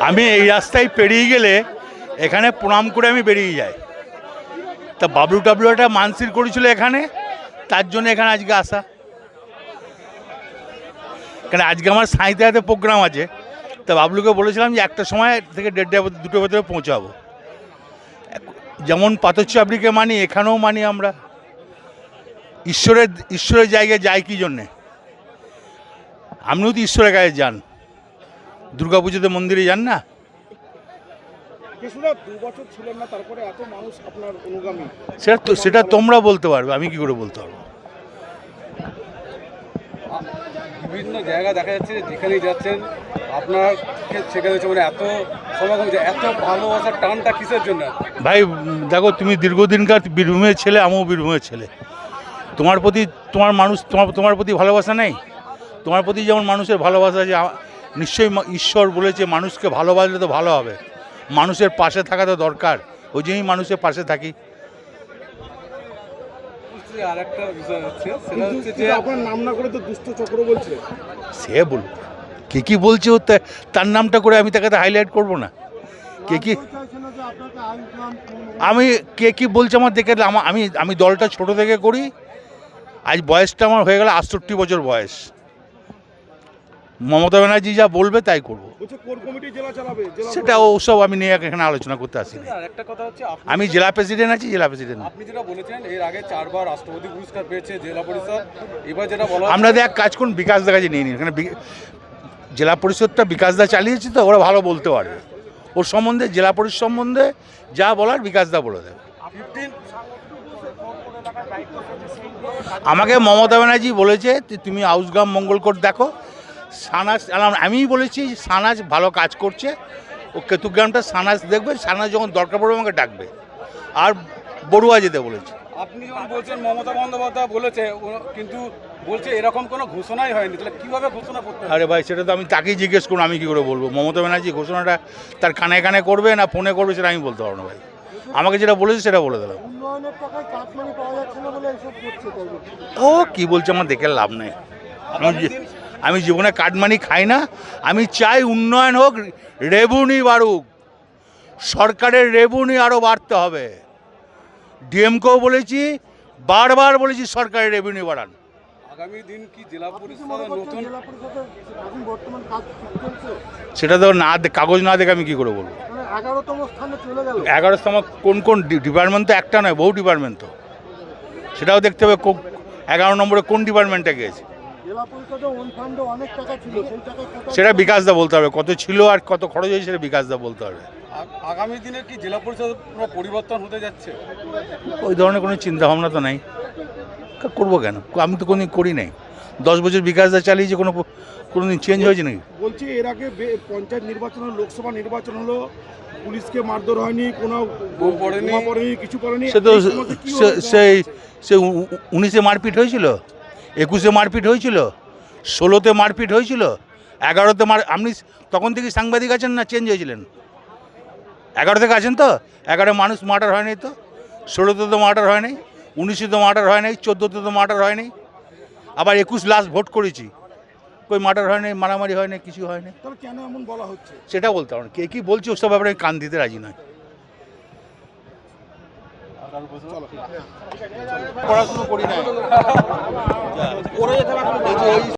আমি এই রাস্তায় পেরিয়ে গেলে এখানে প্রণাম করে আমি বেরিয়ে যাই। তা বাবলু টাবলু একটা মানসির করেছিল এখানে, তার জন্য এখানে আজকে আসা। কারণ আজকে আমার সাঁইতে হাতে প্রোগ্রাম আছে। তা বাবলুকে বলেছিলাম যে একটা সময় থেকে দেড়টা দুটো ভেতরে পৌঁছাবো। যেমন পাথরচাপড়িকে মানি, এখানেও মানি আমরা। ঈশ্বরের ঈশ্বরের জায়গায় যাই কি জন্যে? আপনিও তো ঈশ্বরের কাছে যান। দুর্গা পুজোতে মন্দিরে যান না? কিছুটা দু বছর ছিলেন না তারপরে এত মানুষ সেটা তো সেটা তোমরা বলতে পারবে আমি কি করে বলতে পারব? বিভিন্ন জায়গা দেখা যাচ্ছে যেখানেই যাচ্ছেন আপনার সেখানে মানে এত সমাগম যে এত ভালোবাসার টানটা কিসের জন্য? ভাই দেখো তুমি দীর্ঘদিনকার বীরভূমের ছেলে আমিও বীরভূমের ছেলে। তোমার প্রতি তোমার মানুষ তোমার তোমার প্রতি ভালোবাসা নেই? তোমার প্রতি যেমন মানুষের ভালোবাসা যে নিশ্চয়ই ঈশ্বর বলেছে মানুষকে ভালোবাসলে তো ভালো হবে। মানুষের পাশে থাকা তো দরকার। ওই জন্যই মানুষের পাশে থাকি। আর একটা বিষয় হচ্ছে সেটা কিন্তু হচ্ছে যে কিন্তু আপনার নাম না করে তো দুষ্ট চক্র বলছে। সে বলুন কে কি বলছে ও তার নামটা করে আমি তাকে হাইলাইট করব না। কে কি আমি কে কি বলছে আমার দেখে আমি আমি দলটা ছোট থেকে করি। আজ বয়সটা আমার হয়ে গেল আটষট্টি বছর বয়স। মমতা ব্যানার্জি যা বলবে তাই করব। বলছে কোর কমিটি জেলা চালাবে? জেলা সেটা ওসব আমি নিয়ে এখানে আলোচনা করতে আসি একটা কথা হচ্ছে আমি জেলা প্রেসিডেন্ট আছি জেলা প্রেসিডেন্ট আপনি যেটা বলেছেন এর আগে চারবার রাষ্ট্রপতি পুরস্কার পেয়েছে জেলা পরিষদ। এবার যেটা বলা আমরা দেখ কাজ করুন বিকাশ দা কাছে নিয়ে নিন। এখানে জেলা পরিষদটা বিকাশ দা চালিয়েছে তো ওরা ভালো বলতে পারবে। ওর সম্বন্ধে জেলা পরিষদ সম্বন্ধে যা বলার বিকাশ দা বলে দেবে। আমাকে মমতা ব্যানার্জি বলেছে যে তুমি আউসগ্রাম মঙ্গলকোট দেখো সানাস আলাম- আমিই বলেছি সানাজ ভালো কাজ করছে। ও কেতুগ্রামটা সানাজ দেখবে সানাজ যখন দরকার পড়বে আমাকে ডাকবে। আর বড়ুয়া যেতে বলেছে। আপনি যখন বলছেন মমতা বন্দ্যোপাধ্যায় বলেছে ও- কিন্তু বলছে এরকম কোনো ঘোষণাই হয়নি। তাহলে কীভাবে ঘোষণা করতে আরে ভাই সেটা তো আমি তাকেই জিজ্ঞেস করুন আমি কী করে বলব? মমতা ব্যানার্জি ঘোষণাটা তার কানে কানে করবে না ফোনে করবে সেটা আমি বলতে পারব না ভাই। আমাকে যেটা বলেছে সেটা বলে দিলাম। উন্নয়নের টাকায় কাটমানি পাওয়া যাচ্ছে না বলে এসব করছে ও কি বলছে আমার দেখে লাভ নেই। আমি জীবনে কাটমানি খাই না আমি চাই উন্নয়ন হোক রেভিনিউ বাড়ুক। সরকারের রেভিনিউ আরও বাড়তে হবে। ডিএমকেও বলেছি বারবার বলেছি সরকারের রেভিনিউ বাড়ান। আগামী দিন কি জেলা নতুন সেটা তো না কাগজ না দেখে আমি কী করে বলব? মানে এগারোতম স্থানে চলে গেল। এগারোতম কোন কোন ডিপার্টমেন্ট তো একটা নয় বহু ডিপার্টমেন্ট তো। সেটাও দেখতে হবে কো- এগারো নম্বরে কোন ডিপার্টমেন্টে গেছে জেলা পরিষদে ওন অনেক টাকা ছিল সেই সেটা বিকাশ দা বলতে হবে। কত ছিল আর কত খরচ হয়েছে সেটা বিকাশ দা বলতে হবে। আগামী দিনে কি জেলা পরিষদ পরিবর্তন হতে যাচ্ছে? ওই ধরনের কোনো চিন্তা ভাবনা তো নাই। করব কেন? আমি তো কোনোদিন করি নাই। দশ বছর বিকাশ দা চালিয়েছে কোনো কোনো দিন চেঞ্জ হয়েছে নাকি? বলছি এর আগে বে- পঞ্চায়েত নির্বাচন হলো, লোকসভা নির্বাচন হলো পুলিশকে মারধর হয়নি কোনো পড়েনি। কিছু পড়েনি। সে তো সেই সে উনিশে মারপিট হয়েছিল? একুশে মারপিট হয়েছিল ষোলোতে মারপিট হয়েছিল এগারোতে মার আপনি তখন থেকে সাংবাদিক আছেন না চেঞ্জ হয়েছিলেন? এগারো থেকে আছেন তো? এগারো মানুষ মার্ডার হয়নি তো? ষোলোতে তো মার্ডার হয় নাই উনিশে তো মার্ডার হয় নাই চোদ্দোতে তো মার্ডার হয় নাই আবার একুশ লাস্ট ভোট করেছি। কই মার্ডার হয় নাই মারামারি হয় নাই কিছু হয় নাই। কেন এমন বলা হচ্ছে? সেটা বলতে পারেন কে কি বলছে ওসব ব্যাপারে কান দিতে রাজি নয় পড়াশুনো করি না